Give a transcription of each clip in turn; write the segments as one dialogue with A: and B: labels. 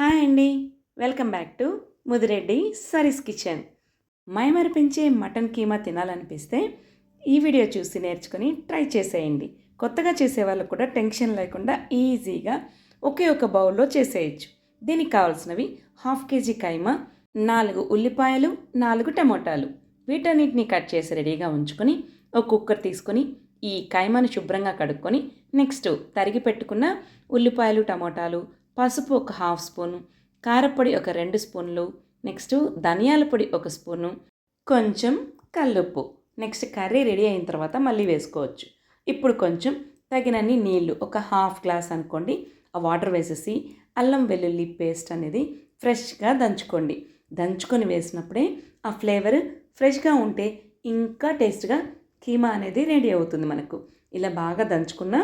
A: Hi అండి. Welcome back to Mudireddy సరీస్ kitchen. మైమరిపించే మటన్ కీమా తినాలనిపిస్తే ఈ వీడియో చూసి నేర్చుకొని ట్రై చేసేయండి. కొత్తగా చేసే వాళ్ళకు కూడా టెన్షన్ లేకుండా ఈజీగా ఒకే ఒక బౌల్లో చేసేయచ్చు. దీనికి కావాల్సినవి హాఫ్ కేజీ కైమా నాలుగు ఉల్లిపాయలు నాలుగు టమోటాలు. వీటన్నిటిని కట్ చేసి రెడీగా ఉంచుకొని ఒక కుక్కర్ తీసుకొని ఈ కైమాను శుభ్రంగా కడుక్కొని నెక్స్ట్ తరిగి పెట్టుకున్న ఉల్లిపాయలు టమోటాలు పసుపు ఒక హాఫ్ స్పూను కారపొడి ఒక రెండు స్పూన్లు నెక్స్ట్ ధనియాల పొడి ఒక స్పూను కొంచెం కల్లుప్పు. నెక్స్ట్ కర్రీ రెడీ అయిన తర్వాత మళ్ళీ వేసుకోవచ్చు. ఇప్పుడు కొంచెం తగినన్ని నీళ్ళు ఒక హాఫ్ గ్లాస్ అనుకోండి ఆ వాటర్ వేసేసి అల్లం వెల్లుల్లి పేస్ట్ అనేది ఫ్రెష్గా దంచుకోండి. దంచుకొని వేసినప్పుడే ఆ ఫ్లేవర్ ఫ్రెష్గా ఉంటే ఇంకా టేస్ట్గా కీమా అనేది రెడీ అవుతుంది మనకు. ఇలా బాగా దంచుకున్న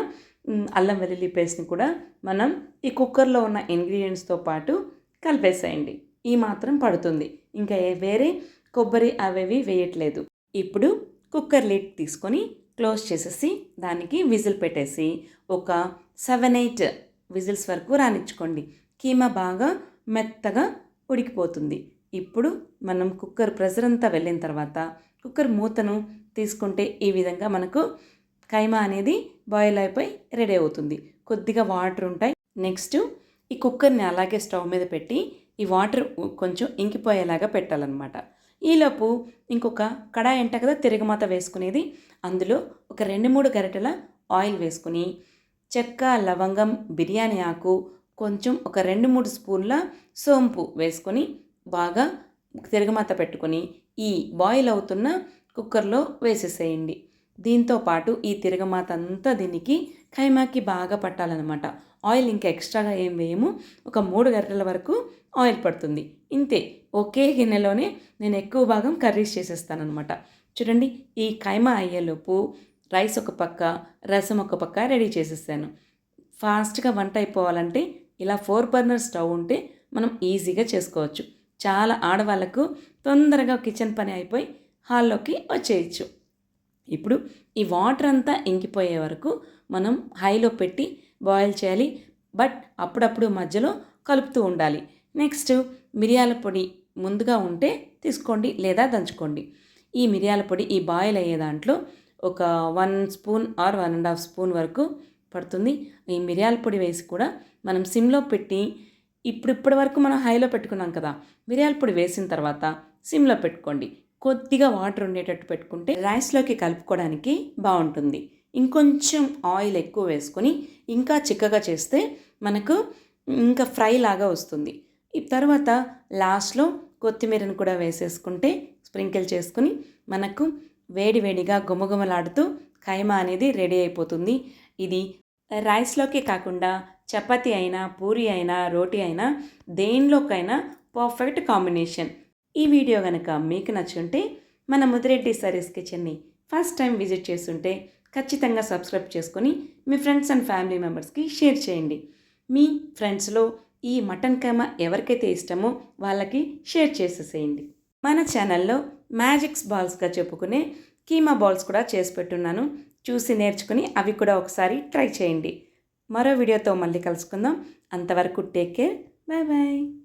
A: అల్లం వెల్లుల్లి పేస్ట్ని కూడా మనం ఈ కుక్కర్లో ఉన్న ఇంగ్రీడియంట్స్తో పాటు కలిపేసేయండి. ఈ మాత్రం పడుతుంది. ఇంకా ఏ- వేరే కొబ్బరి అవేవి వేయట్లేదు. ఇప్పుడు కుక్కర్ లిడ్ తీసుకొని క్లోజ్ చేసేసి దానికి విజిల్ పెట్టేసి ఒక సెవెన్ ఎయిట్ విజిల్స్ వరకు రానిచ్చుకోండి. కీమా బాగా మెత్తగా ఉడికిపోతుంది. ఇప్పుడు మనం కుక్కర్ ప్రెషర్ అంతా వెళ్ళిన తర్వాత కుక్కర్ మూతను తీసుకుంటే ఈ విధంగా మనకు కైమా అనేది బాయిల్ అయిపోయి రెడీ అవుతుంది. కొద్దిగా వాటర్ ఉంటాయి. నెక్స్ట్ ఈ కుక్కర్ని అలాగే స్టవ్ మీద పెట్టి ఈ వాటర్ కొంచెం ఇంకిపోయేలాగా పెట్టాలన్నమాట. ఈలోపు ఇంకొక కడాయి అంట కదా తిరగమాత వేసుకునేది. అందులో ఒక రెండు మూడు గరిటెల ఆయిల్ వేసుకుని చెక్క లవంగం బిర్యానీ ఆకు కొంచెం ఒక రెండు మూడు స్పూన్ల సోంపు వేసుకొని బాగా తిరగమాత పెట్టుకొని ఈ బాయిల్ అవుతున్న కుక్కర్లో వేసేసేయండి. దీంతో పాటు ఈ తిరగమాత అంతా దీనికి ఖైమాకి బాగా పట్టాలన్నమాట. ఆయిల్ ఇంకా ఎక్స్ట్రాగా ఏం వేయము. ఒక మూడు గంటల వరకు ఆయిల్ పడుతుంది. ఇంతే. ఒకే గిన్నెలోనే నేను ఎక్కువ భాగం కర్రీస్ చేసేస్తానమాట చూడండి ఈ కైమా అయ్యేలోపు రైస్ ఒక పక్క రసం ఒక పక్క రెడీ చేసేస్తాను ఫాస్ట్గా వంట అయిపోవాలంటే ఇలా ఫోర్ బర్నర్ స్టవ్ ఉంటే మనం ఈజీగా చేసుకోవచ్చు. చాలా ఆడవాళ్ళకు తొందరగా కిచెన్ పని అయిపోయి హాల్లోకి వచ్చేయచ్చు. ఇప్పుడు ఈ వాటర్ అంతా ఇంకిపోయే వరకు మనం హైలో పెట్టి బాయిల్ చేయాలి. బట్ అప్పుడప్పుడు మధ్యలో కలుపుతూ ఉండాలి. నెక్స్ట్ మిరియాల పొడి ముందుగా ఉంటే తీసుకోండి లేదా దంచుకోండి. ఈ మిరియాల పొడి ఈ బాయిల్ అయ్యే దాంట్లో ఒక one spoon or one and half spoon వరకు పడుతుంది. ఈ మిరియాల పొడి వేసి కూడా మనం సిమ్లో పెట్టి ఇప్పుడు ఇప్పటి వరకు మనం హైలో పెట్టుకున్నాం కదా మిరియాల పొడి వేసిన తర్వాత సిమ్లో పెట్టుకోండి. కొద్దిగా వాటర్ ఉండేటట్టు పెట్టుకుంటే రైస్లోకి కలుపుకోవడానికి బాగుంటుంది. ఇంకొంచెం ఆయిల్ ఎక్కువ వేసుకొని ఇంకా చిక్కగా చేస్తే మనకు ఇంకా ఫ్రై లాగా వస్తుంది. ఈ తర్వాత లాస్ట్లో కొత్తిమీరను కూడా వేసేసుకుంటే స్ప్రింకిల్ చేసుకుని మనకు వేడి వేడిగా గుమగుమలాడుతూ ఖైమా అనేది రెడీ అయిపోతుంది. ఇది రైస్లోకే కాకుండా చపాతీ అయినా పూరి అయినా రోటీ అయినా దేనిలోకైనా పర్ఫెక్ట్ కాంబినేషన్. ఈ వీడియో కనుక మీకు నచ్చుంటే మన ముదిరెడ్డి సారీస్ కిచెన్ని ఫస్ట్ టైం విజిట్ చేస్తుంటే ఖచ్చితంగా సబ్స్క్రైబ్ చేసుకొని మీ ఫ్రెండ్స్ అండ్ ఫ్యామిలీ మెంబర్స్కి షేర్ చేయండి. మీ ఫ్రెండ్స్లో ఈ మటన్ కర్మ ఎవరికైతే ఇష్టమో వాళ్ళకి షేర్ చేసేసేయండి. మన ఛానల్లో మ్యాజిక్స్ బాల్స్గా చెప్పుకునే కీమా బాల్స్ కూడా చేసి పెట్టున్నాను. చూసి నేర్చుకుని అవి కూడా ఒకసారి ట్రై చేయండి. మరో వీడియోతో మళ్ళీ కలుసుకుందాం. అంతవరకు టేక్ కేర్ బాయ్ బాయ్